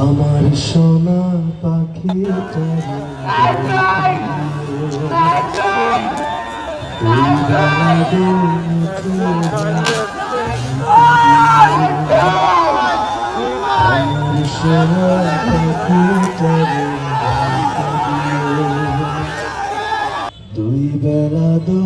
আমার সোনা পাখি সোনা দুই বেলা দু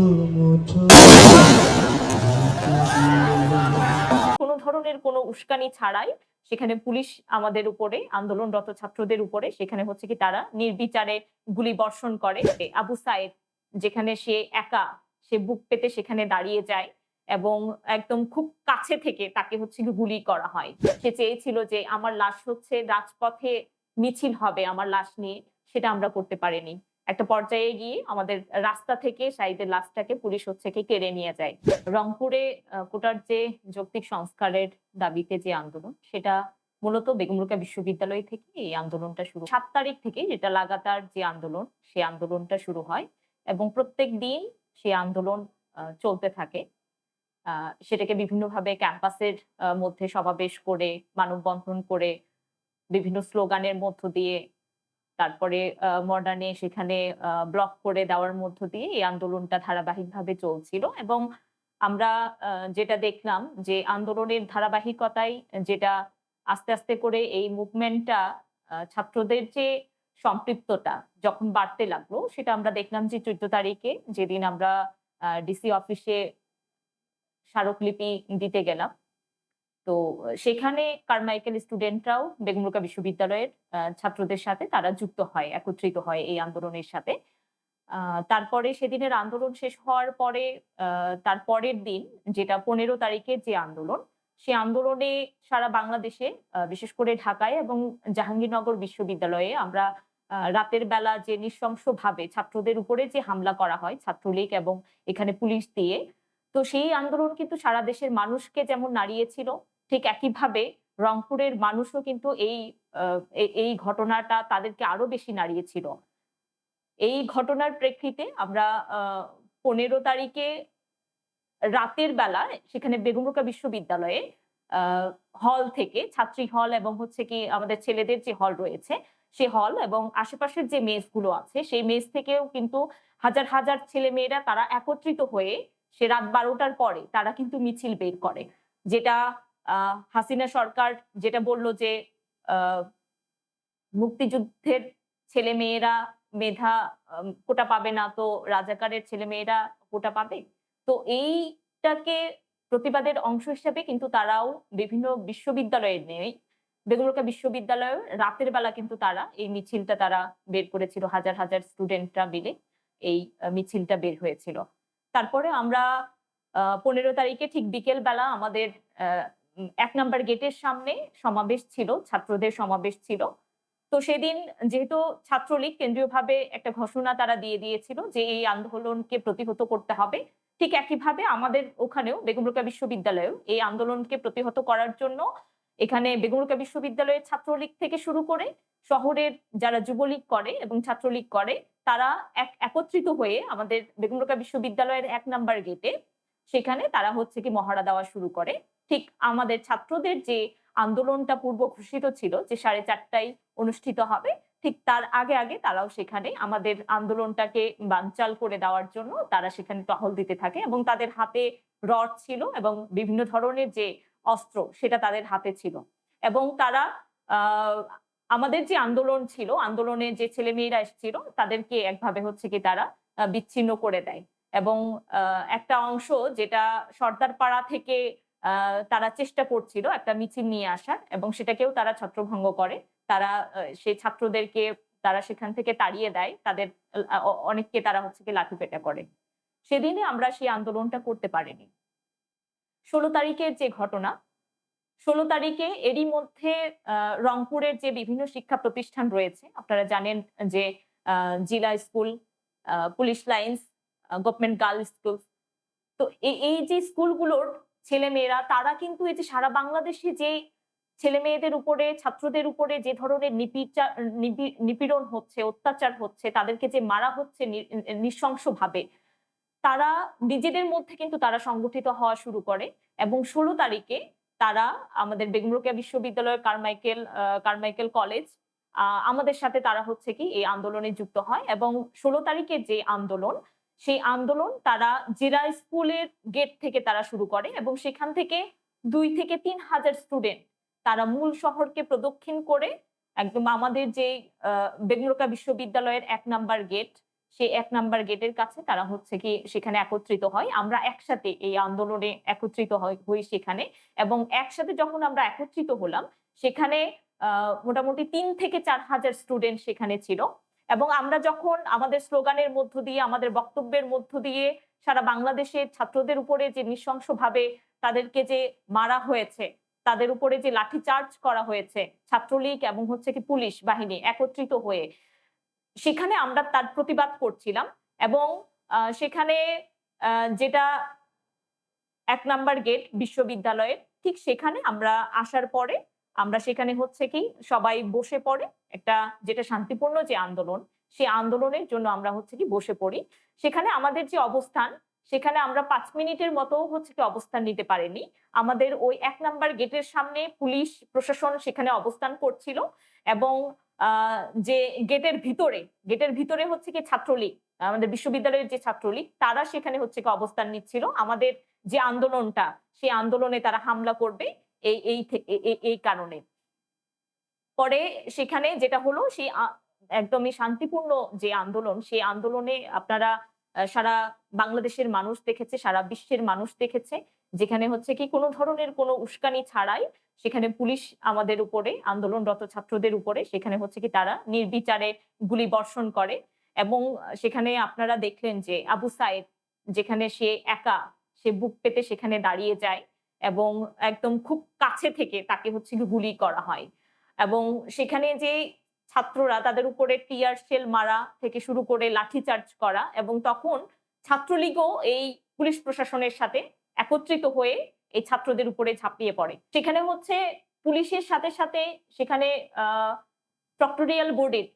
কোনো ধরনের কোনো উস্কানি ছাড়াই সেখানে পুলিশ আমাদের উপরে, আন্দোলনরত ছাত্রদের উপরে, সেখানে হচ্ছে কি তারা নির্বিচারে গুলি বর্ষণ করে আবু সাইদ যেখানে সে একা সে বুক পেতে সেখানে দাঁড়িয়ে যায় এবং একদম খুব কাছে থেকে তাকে হচ্ছে গুলি করা হয়। সে চেয়েছিল যে আমার লাশ হচ্ছে রাজপথে মিছিল হবে, আমার লাশ নিয়ে, সেটা আমরা করতে পারিনি। একটা পর্যায়ে গিয়ে আমাদের রাস্তা থেকে সাইদের লাশটাকে পুলিশ হচ্ছে কি কেড়ে নিয়ে যায়। রংপুরে কোটার যে যৌক্তিক সংস্কারের দাবিতে যে আন্দোলন, সেটা মূলত বেগম বিশ্ববিদ্যালয় থেকে এই আন্দোলনটা শুরু সাত তারিখ থেকে যেটা লাগাতার যে আন্দোলন সেই আন্দোলনটা শুরু হয় এবং প্রত্যেক দিন সেই আন্দোলন চলতে থাকে। সেটাকে বিভিন্নভাবে ক্যাম্পাসের মধ্যে সমাবেশ করে, মানববন্ধন করে, বিভিন্ন স্লোগানের মধ্য দিয়ে তারপরে মডার্নে সেখানে ব্লক করে দেওয়ার মধ্য দিয়ে এই আন্দোলনটা ধারাবাহিকভাবে চলছিল এবং আমরা যেটা দেখলাম যে আন্দোলনের ধারাবাহিকতায় যেটা আস্তে আস্তে করে এই মুভমেন্টটা ছাত্রদের যে সম্পৃক্ততা যখন বাড়তে লাগল, সেটা আমরা দেখলাম যে চোদ্দ তারিখে যেদিন আমরা ডিসি অফিসে স্মারকলিপি দিতে গেলাম। তো সেখানে কারমাইকেল স্টুডেন্টরাও বেগম রোকেয়া বিশ্ববিদ্যালয়ের ছাত্রদের সাথে তারা যুক্ত হয়, একত্রিত হয় এই আন্দোলনের সাথে। তারপরে সেদিনের আন্দোলন শেষ হওয়ার পরে তার পরের দিন যেটা পনেরো তারিখের যে আন্দোলন সেই আন্দোলনে সারা বাংলাদেশে বিশেষ করে ঢাকায় এবং জাহাঙ্গীরনগর বিশ্ববিদ্যালয়ে আমরা রাতের বেলা যে নৃশংসভাবে ছাত্রদের উপরে যে হামলা করা হয়, ছাত্রলীগ এবং এখানে পুলিশ দিয়ে, তো সেই আন্দোলন কিন্তু সারা দেশের মানুষকে যেমন নাড়িয়েছিল ঠিক একইভাবে রংপুরের মানুষও কিন্তু এই এই ঘটনাটা তাদেরকে আরও বেশি নাড়িয়েছিল। এই ঘটনার প্রেক্ষিতে আমরা পনেরো তারিখে রাতের বেলা সেখানে বেগম রোকেয়া বিশ্ববিদ্যালয়ে হল থেকে ছাত্রী হল এবং হচ্ছে কি আমাদের ছেলেদের যে হল রয়েছে, সে হল এবং আশেপাশের যে মেসগুলো আছে, সেই মেস থেকেও কিন্তু হাজার হাজার ছেলে মেয়েরা তারা একত্রিত হয়ে সে রাত বারোটার পরে তারা কিন্তু মিছিল বের করে, যেটা হাসিনা সরকার যেটা বলল যে মুক্তিযুদ্ধের ছেলে মেয়েরা মেধা কোটা পাবে না, তো রাজাকারের ছেলে মেয়েরা কোটা পাবে? তো এইটাকে প্রতিবাদের অংশ হিসেবে কিন্তু তারাও বিভিন্ন বিশ্ববিদ্যালয়ে নেই। বেগম রোকেয়া বিশ্ববিদ্যালয়ে রাতের বেলা কিন্তু তারা এই মিছিলটা তারা বের করেছিল, হাজার হাজার স্টুডেন্টরা মিলে এই মিছিলটা বের হয়েছিল। তারপরে আমরা পনেরো তারিখে ঠিক বিকেল বেলা আমাদের এক নাম্বার গেটের সামনে সমাবেশ ছিল, ছাত্রদের সমাবেশ ছিল। তো সেদিন যেহেতু ছাত্রলীগ কেন্দ্রীয়ভাবে একটা ঘোষণা তারা দিয়ে দিয়েছিল যে এই আন্দোলনকে প্রতিহত করতে হবে, ঠিক একইভাবে আমাদের ওখানেও বেগম বিশ্ববিদ্যালয়েও এই আন্দোলনকে প্রতিহত করার জন্য এখানে বেগম বিশ্ববিদ্যালয়ের ছাত্রলীগ থেকে শুরু করে শহরের যারা যুবলীগ করে এবং ছাত্রলীগ করে, তারা এক, একত্রিত হয়ে আমাদের বেগম বিশ্ববিদ্যালয়ের এক নাম্বার গেটে সেখানে তারা হচ্ছে কি মহড়া দেওয়া শুরু করে। ঠিক আমাদের ছাত্রদের যে আন্দোলনটা পূর্ব ঘোষিত ছিল, যে সাড়ে চারটায় অনুষ্ঠিত হবে, ঠিক তার আগে আগে তারাও সেখানে আমাদের আন্দোলনটাকে বানচাল করে দেওয়ার জন্য তারা সেখানে টহল দিতে থাকে এবং তাদের হাতে রড ছিল এবং বিভিন্ন ধরনের যে অস্ত্র সেটা তাদের হাতে ছিল। এবং তারা আমাদের যে আন্দোলন ছিল, আন্দোলনে যে ছেলে মেয়েরা এসেছিল, তাদেরকে একভাবে হচ্ছে কি তারা বিচ্ছিন্ন করে দেয়। এবং একটা অংশ যেটা সর্দারপাড়া থেকে তারা চেষ্টা করছিল একটা মিছিল নিয়ে আসার এবং সেটাকেও তারা ছত্রভঙ্গ করে। তারা সেই ছাত্রদেরকে তারা সেখান থেকে তাড়িয়ে দেয়। তাদের অনেককে তারা হচ্ছে কি লাঠিপেটা করে। সেদিনে আমরা সেই আন্দোলনটা করতে পারিনি। ষোলো তারিখের যে ঘটনা, ষোলো তারিখে এরই মধ্যে রংপুরের যে বিভিন্ন শিক্ষা প্রতিষ্ঠান রয়েছে, আপনারা জানেন যে Zilla school police lines government girls school. তো এই যে স্কুলগুলোর ছেলে মেয়েরা তারা কিন্তু এই যে সারা বাংলাদেশে যে ছেলে মেয়েদের উপরে, ছাত্রদের উপরে যে ধরনের নিপীড়ন হচ্ছে, অত্যাচার হচ্ছে, তাদেরকে যে মারা হচ্ছে নৃশংস ভাবে তারা নিজেদের মধ্যে কিন্তু তারা সংগঠিত হওয়া শুরু করে এবং ষোলো তারিখে তারা আমাদের বেগম রোকেয়া বিশ্ববিদ্যালয়ের কারমাইকেল কারমাইকেল কলেজ আমাদের সাথে তারা হচ্ছে কি এই আন্দোলনে যুক্ত হয় এবং ষোলো তারিখের যে আন্দোলন সেই আন্দোলন তারা জেলা স্কুলের গেট থেকে তারা শুরু করে এবং সেখান থেকে দুই থেকে তিন হাজার স্টুডেন্ট তারা মূল শহরকে প্রদক্ষিণ করে একদম আমাদের যে বেগম বিশ্ববিদ্যালয়ের এক নাম্বার গেট সেই এক নাম্বার গেটের কাছে তারা হচ্ছে কি সেখানে একত্রিত হয়। আমরা একসাথে এই আন্দোলনে একত্রিত হই সেখানে এবং একসাথে যখন আমরা একত্রিত হলাম, সেখানে মোটামুটি তিন থেকে চার হাজার স্টুডেন্ট সেখানে ছিল। এবং আমরা যখন আমাদের স্লোগানের মধ্য দিয়ে, আমাদের বক্তব্যের মধ্য দিয়ে সারা বাংলাদেশের ছাত্রদের উপরে যে নৃশংসভাবে তাদেরকে যে মারা হয়েছে, তাদের উপরে যে লাঠিচার্জ করা হয়েছে ছাত্রলীগ এবং হচ্ছে কি পুলিশ বাহিনী একত্রিত হয়ে, সেখানে আমরা তার প্রতিবাদ করছিলাম এবং সেখানে যেটা এক নাম্বার গেট বিশ্ববিদ্যালয়ের, ঠিক সেখানে আমরা আসার পরে আমরা সেখানে হচ্ছে কি, সবাই বসে পড়ে। একটা যেটা শান্তিপূর্ণ যে আন্দোলন, সেই আন্দোলনের জন্য আমরা হচ্ছে কি বসে পড়ি। সেখানে আমাদের যে অবস্থান, সেখানে আমরা পাঁচ মিনিটের মতো হচ্ছে কি অবস্থান নিতে পারিনি। আমাদের ওই এক নাম্বার গেটের সামনে পুলিশ, প্রশাসন সেখানে অবস্থান করছিল এবং যে গেটের ভিতরে গেটের ভিতরে হচ্ছে কি ছাত্রলীগ, আমাদের বিশ্ববিদ্যালয়ের যে ছাত্রলীগ, তারা সেখানে হচ্ছে কি অবস্থান নিচ্ছিল। আমাদের যে আন্দোলনটা, সেই আন্দোলনে তারা হামলা করবে। এই এই এই কারণে। পরে সেখানে যেটা হলো, সেই একদমই শান্তিপূর্ণ যে আন্দোলন, সেই আন্দোলনে আপনারা সারা বাংলাদেশের মানুষ দেখেছে, সারা বিশ্বের মানুষ দেখেছে, যেখানে হচ্ছে কি কোনো ধরনের কোনো উস্কানি ছাড়াই সেখানে পুলিশ আমাদের উপরে, আন্দোলনরত ছাত্রদের উপরে, সেখানে হচ্ছে কি তারা নির্বিচারে গুলি বর্ষণ করে। এবং সেখানে আপনারা দেখলেন যে আবু সাইদ যেখানে সে একা, সে বুক পেতে সেখানে দাঁড়িয়ে যায় এবং একদম খুব কাছে থেকে তাকে হচ্ছে গুলি করা হয়। এবং সেখানে যে ছাত্ররা তাদের উপরে টিয়ার শেল মারা থেকে শুরু করে লাঠিচার্জ করা এবং তখন ছাত্রলীগও এই পুলিশ প্রশাসনের সাথে একত্রিত হয়ে এই ছাত্রদের উপরে ঝাঁপিয়ে পড়ে। সেখানে হচ্ছে পুলিশের সাথে সাথে সেখানে প্রক্টোরিয়াল বোর্ডের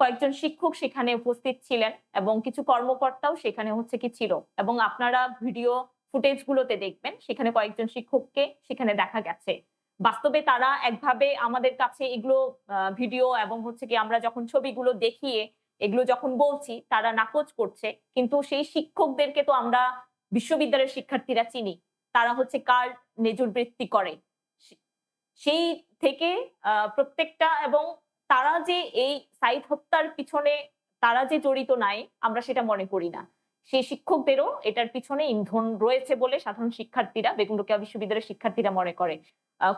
কয়েকজন শিক্ষক সেখানে উপস্থিত ছিলেন এবং কিছু কর্মকর্তাও সেখানে হচ্ছে কি ছিল। এবং আপনারা ভিডিও ফুটেজ গুলোতে দেখবেন, সেখানে কয়েকজন শিক্ষককে সেখানে দেখা গেছে। বাস্তবে তারা একভাবে আমাদের কাছে এগুলো ভিডিও এবং হচ্ছে কি আমরা যখন ছবিগুলো দেখিয়ে এগুলো যখন বলছি, তারা নাকচ করছে। কিন্তু সেই শিক্ষকদেরকে তো আমরা বিশ্ববিদ্যালয়ের শিক্ষার্থীরা চিনি। তারা হচ্ছে কার নেজুর বৃত্তি করে? সেই থেকে প্রত্যেকটা এবং তারা যে এই সাইদ হত্যার পিছনে তারা যে জড়িত নাই, আমরা সেটা মনে করি না। সেই শিক্ষকদেরও এটার পিছনে ইন্ধন রয়েছে বলে সাধারণ শিক্ষার্থীরা বেগম রোকেয়া বিশ্ববিদ্যালয়ের শিক্ষার্থীরা মনে করে।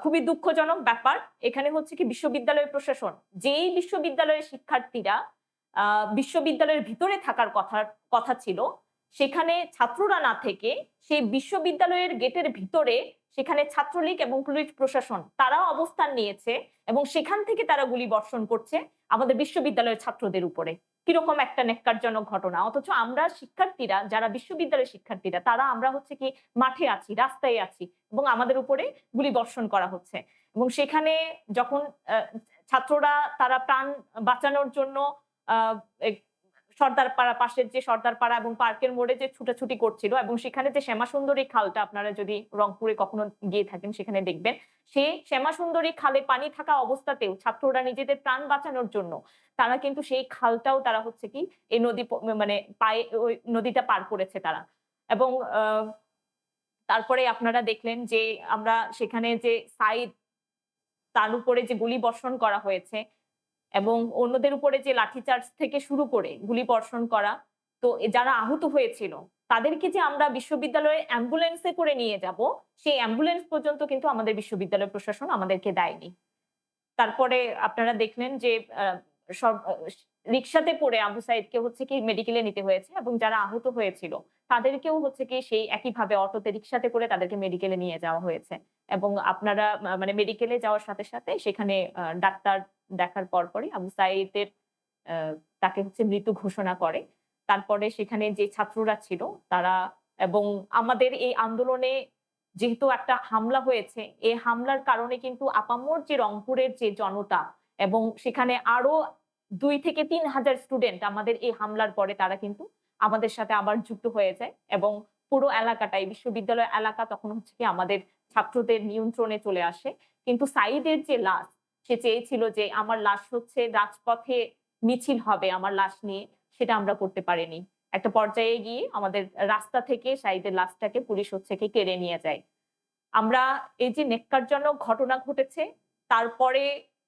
খুবই দুঃখজনক ব্যাপার। এখানে হচ্ছে কি বিশ্ববিদ্যালয় প্রশাসন, যেই বিশ্ববিদ্যালয়ের শিক্ষার্থীরা বিশ্ববিদ্যালয়ের ভিতরে থাকার কথা কথা ছিল, সেখানে ছাত্ররা না থেকে সেই বিশ্ববিদ্যালয়ের গেটের ভিতরে সেখানে ছাত্রলীগ এবং পুলিশ প্রশাসন, তারা অবস্থান নিয়েছে এবং সেখান থেকে তারা গুলি বর্ষণ করছে আমাদের বিশ্ববিদ্যালয়ের ছাত্রদের উপরে। কীরকম একটা নেককারজনক ঘটনা? অথচ আমরা শিক্ষার্থীরা, যারা বিশ্ববিদ্যালয়ের শিক্ষার্থীরা, তারা আমরা হচ্ছে কি মাঠে আছি, রাস্তায় আছি এবং আমাদের উপরে গুলি বর্ষণ করা হচ্ছে। এবং সেখানে যখন ছাত্ররা তারা প্রাণ বাঁচানোর জন্য আহ, এক- সর্দার পাড়া পাশের যে সর্দার পাড়া এবং পার্কের মোড়ে যে ছুটাছুটি করছিল এবং সেখানে যে শ্যামা সুন্দরী খালটা আপনারা যদি রংপুরে কখনো গিয়ে থাকেন সেখানে দেখবেন। সে শ্যামা সুন্দরী খালে পানি থাকা অবস্থাতেও ছাত্ররা নিজেদের প্রাণ বাঁচানোর জন্য তারা কিন্তু সেই খালটাও তারা হচ্ছে কি এই নদী মানে পায়ে ওই নদীটা পার করেছে তারা। এবং তারপরে আপনারা দেখলেন যে আমরা সেখানে যে সাইদ তার উপরে যে গুলি বর্ষণ করা হয়েছে এবং অন্যদের উপরে যে লাঠিচার্জ থেকে শুরু করে গুলি বর্ষণ করা, তো যারা আহত হয়েছিল, তাদেরকে যে আমরা বিশ্ববিদ্যালয়ে অ্যাম্বুলেন্সে করে নিয়ে যাব, সেই অ্যাম্বুলেন্স পর্যন্ত কিন্তু আমাদের বিশ্ববিদ্যালয় প্রশাসন আমাদেরকে দেয়নি। তারপরে আপনারা দেখলেন যে সব রিক্সাতে করে আবু সাইদকে হচ্ছে কি মেডিকেলে নিতে হয়েছে এবং যারা আহত হয়েছিল, তাদেরকেও হচ্ছে কি সেই একইভাবে অটোতে রিক্সাতে করে তাদেরকে মেডিকেলে নিয়ে যাওয়া হয়েছে। এবং আপনারা মানে মেডিকেলে যাওয়ার সাথে সাথে সেখানে ডাক্তার দেখার পরপরই আবু সাইদের তাকে হচ্ছে মৃত্যু ঘোষণা করে। তারপরে সেখানে যে ছাত্ররা ছিল তারা এবং আমাদের এই আন্দোলনে যেহেতু একটা হামলা হয়েছে এই হামলার কারণে কিন্তু আপামোর যে রংপুরের যে জনতা এবং সেখানে আরও দুই থেকে তিন হাজার স্টুডেন্ট আমাদের এই হামলার পরে তারা কিন্তু আমাদের সাথে আবার যুক্ত হয়ে যায় এবং পুরো এলাকাটাই, বিশ্ববিদ্যালয় এলাকা তখন হচ্ছে কি আমাদের ছাত্রদের নিয়ন্ত্রণে চলে আসে। কিন্তু সাইদের যে লাশ, সে চেয়েছিল যে আমার লাশ হচ্ছে রাজপথে মিছিল হবে আমার লাশ নিয়ে, সেটা আমরা করতে পারিনি। একটা পর্যায়ে গিয়ে আমাদের রাস্তা থেকে সাইদের লাশটাকে পুলিশ হচ্ছে কি কেড়ে নিয়ে যায়। আমরা এই যে নেককারজনক ঘটনা ঘটেছে, তারপরে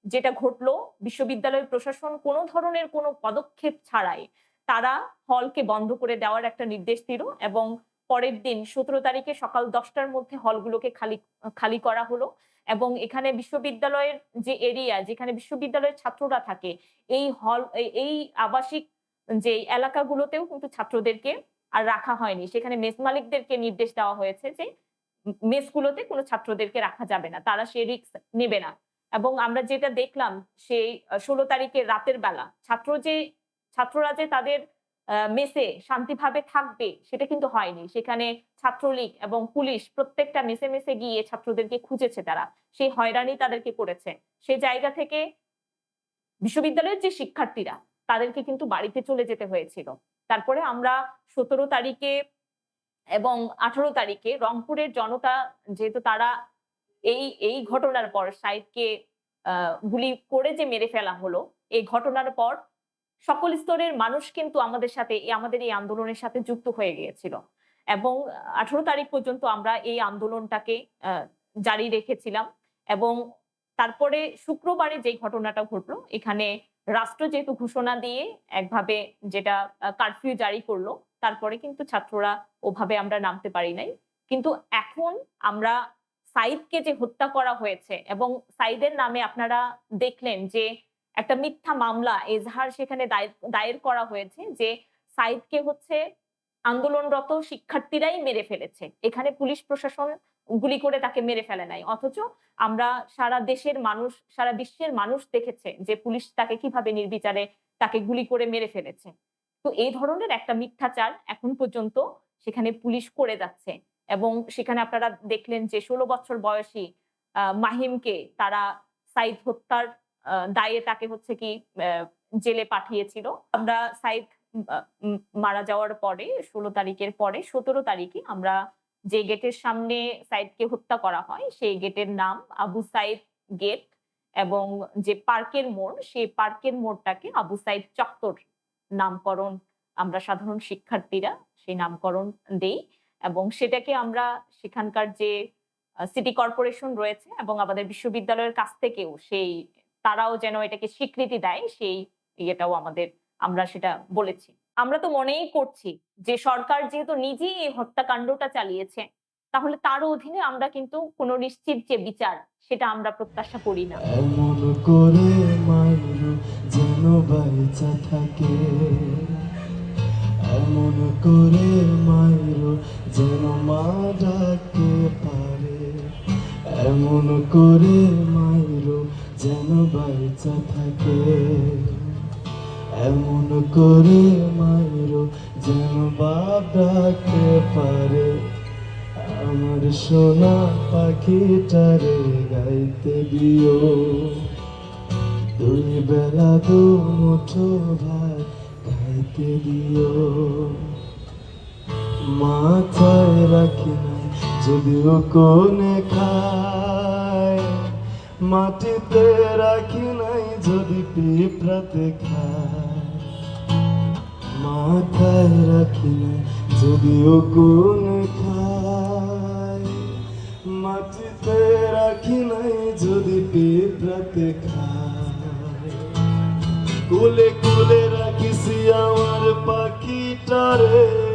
যেটা ঘটলো বিশ্ববিদ্যালয় প্রশাসন কোনো ধরনের কোনো পদক্ষেপ ছাড়াই তারা হলকে বন্ধ করে দেওয়ার একটা নির্দেশ দিল এবং পরের দিন সতেরো তারিখে সকাল দশটার মধ্যে হলগুলোকে খালি খালি করা হলো এবং এখানে বিশ্ববিদ্যালয়ের যে এরিয়া, যেখানে বিশ্ববিদ্যালয়ের ছাত্ররা থাকে, এই হল, এই- আবাসিক যে এলাকাগুলোতেও কিন্তু ছাত্রদেরকে আর রাখা হয়নি। সেখানে মেস মালিকদেরকে নির্দেশ দেওয়া হয়েছে যে, মেসগুলোতে কোনো ছাত্রদেরকে রাখা যাবে না। তারা সে রিস্ক নেবে না। এবং আমরা যেটা দেখলাম সেই ষোলো তারিখের রাতের বেলা ছাত্র যে, ছাত্ররা যে তাদের মেসে শান্তিভাবে থাকবে সেটা কিন্তু হয়নি। সেখানে ছাত্রলীগ এবং পুলিশ প্রত্যেকটা মেসে মেসে গিয়ে ছাত্রদেরকে খুঁজেছে তারা। সেই হয়রানি তাদেরকে করেছে। সে জায়গা থেকে বিশ্ববিদ্যালয়ের যে শিক্ষার্থীরা তাদেরকে কিন্তু বাড়িতে চলে যেতে হয়েছিল। তারপরে আমরা সতেরো তারিখে এবং আঠারো তারিখে রংপুরের জনতা, যেহেতু তারা এই এই ঘটনার পর সাইদকে গুলি করে যে মেরে ফেলা হলো, এই ঘটনার পর সকল স্তরের মানুষ কিন্তু আমাদের সাথে আমাদের এই আন্দোলনের সাথে যুক্ত হয়ে গিয়েছিল। এবং আঠারো তারিখ পর্যন্ত আমরা এই আন্দোলনটাকে জারি রেখেছিলাম এবং তারপরে শুক্রবারে যে ঘটনাটা ঘটলো, এখানে রাষ্ট্র যেহেতু ঘোষণা দিয়ে একভাবে যেটা কারফিউ জারি করল, তারপরে কিন্তু ছাত্ররা ওভাবে আমরা নামতে পারি নাই। কিন্তু এখন আমরা সাইদকে যে হত্যা করা হয়েছে এবং সাইদের নামে আপনারা দেখলেন যে একটা মিথ্যা মামলা, এজাহার সেখানে দায়ের করা হয়েছে যে সাইদকে হচ্ছে আন্দোলনরত শিক্ষার্থীরাই মেরে ফেলেছে। এখানে পুলিশ প্রশাসন গুলি করে তাকে মেরে ফেলে নাই। অথচ আমরা সারা দেশের মানুষ, সারা বিশ্বের মানুষ দেখেছে যে পুলিশ তাকে কীভাবে নির্বিচারে তাকে গুলি করে মেরে ফেলেছে। তো এই ধরনের একটা মিথ্যাচার এখন পর্যন্ত সেখানে পুলিশ করে যাচ্ছে। এবং সেখানে আপনারা দেখলেন যে ষোলো বছর বয়সী মাহিমকে তারা সাইদ হত্যার দায়ে তাকে হচ্ছে কি জেলে পাঠিয়েছিল। আমরা সাইদ মারা যাওয়ার পরে, ষোলো তারিখের পরে, সতেরো তারিখে আমরা যে গেটের সামনে সাইদকে হত্যা করা হয়, সেই গেটের নাম আবু সাইদ গেট এবং যে পার্কের মোড়, সেই পার্কের মোড়টাকে আবু সাইদ চত্বর নামকরণ আমরা সাধারণ শিক্ষার্থীরা সেই নামকরণ দেই। এবং সেটাকে আমরা সেখানকার যে সিটি কর্পোরেশন রয়েছে এবং আমাদের বিশ্ববিদ্যালয়ের কাছ থেকেও সেই, তারাও যেন এটাকে স্বীকৃতি দেয়, সেই ইয়েটাও আমাদের, আমরা সেটা বলেছি। আমরা তো মনেই করছি যে, সরকার যেহেতু নিজেই এই হত্যাকাণ্ডটা চালিয়েছে, তাহলে তার অধীনে আমরা কিন্তু কোনো নিশ্চিত যে বিচার, সেটা আমরা প্রত্যাশা করি না। করে যেন থাকে। এমন করে মাইরু যেন মা ডাকতে পারে। এমন করে মাইরু যেন বাইচা থাকে। এমন করে মাইরু যেন বাপ ডাকতে পারে। আমার সোনা পাখিটারে গাইতে দিও। দুই বেলা দু মুঠো ভাত খাইতে দিও। মাথায় রাখি নাই যদিও কোনে খায়। মাটিতে রাখি নাই, যদি পিঁপড়াতে খায়। মাথায় রাখি না, যদিও কোন খায়। মাটিতে রাখি নাই, যদি পিঁপড়াতে খায়। কুলে আমার পাখিটারে।